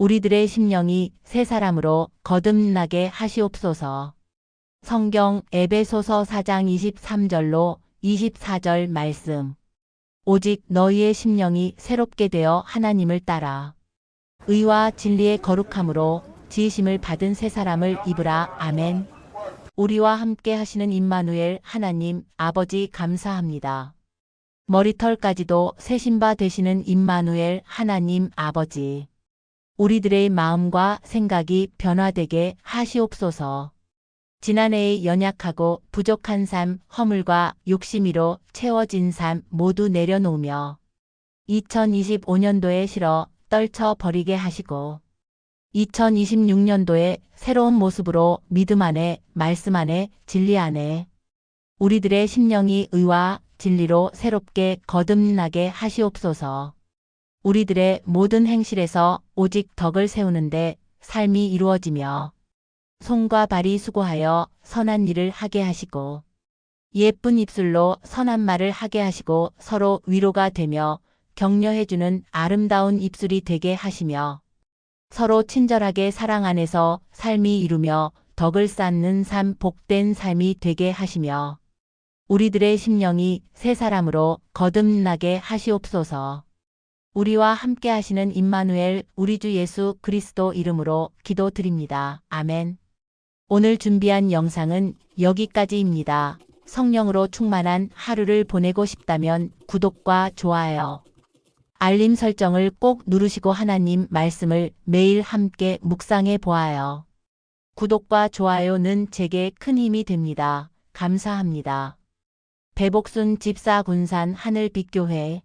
우리들의 심령이 새 사람으로 거듭나게 하시옵소서. 성경 에베소서 4장 23절로 24절 말씀. 오직 너희의 심령이 새롭게 되어 하나님을 따라 의와 진리의 거룩함으로 지으심을 받은 새 사람을 입으라. 아멘. 우리와 함께 하시는 임마누엘 하나님 아버지 감사합니다. 머리털까지도 새 신바 되시는 임마누엘 하나님 아버지. 우리들의 마음과 생각이 변화되게 하시옵소서. 지난해의 연약하고 부족한 삶, 허물과 욕심이로 채워진 삶 모두 내려놓으며 2025년도에 실어 떨쳐 버리게 하시고 2026년도에 새로운 모습으로 믿음 안에 말씀 안에 진리 안에 우리들의 심령이 의와 진리로 새롭게 거듭나게 하시옵소서. 우리들의 모든 행실에서 오직 덕을 세우는데 삶이 이루어지며 손과 발이 수고하여 선한 일을 하게 하시고 예쁜 입술로 선한 말을 하게 하시고 서로 위로가 되며 격려해주는 아름다운 입술이 되게 하시며 서로 친절하게 사랑 안에서 삶이 이루며 덕을 쌓는 삶 복된 삶이 되게 하시며 우리들의 심령이 새 사람으로 거듭나게 하시옵소서. 우리와 함께 하시는 임마누엘 우리 주 예수 그리스도 이름으로 기도드립니다. 아멘. 오늘 준비한 영상은 여기까지입니다. 성령으로 충만한 하루를 보내고 싶다면 구독과 좋아요, 알림 설정을 꼭 누르시고 하나님 말씀을 매일 함께 묵상해 보아요. 구독과 좋아요는 제게 큰 힘이 됩니다. 감사합니다. 배복순 집사 군산 하늘빛교회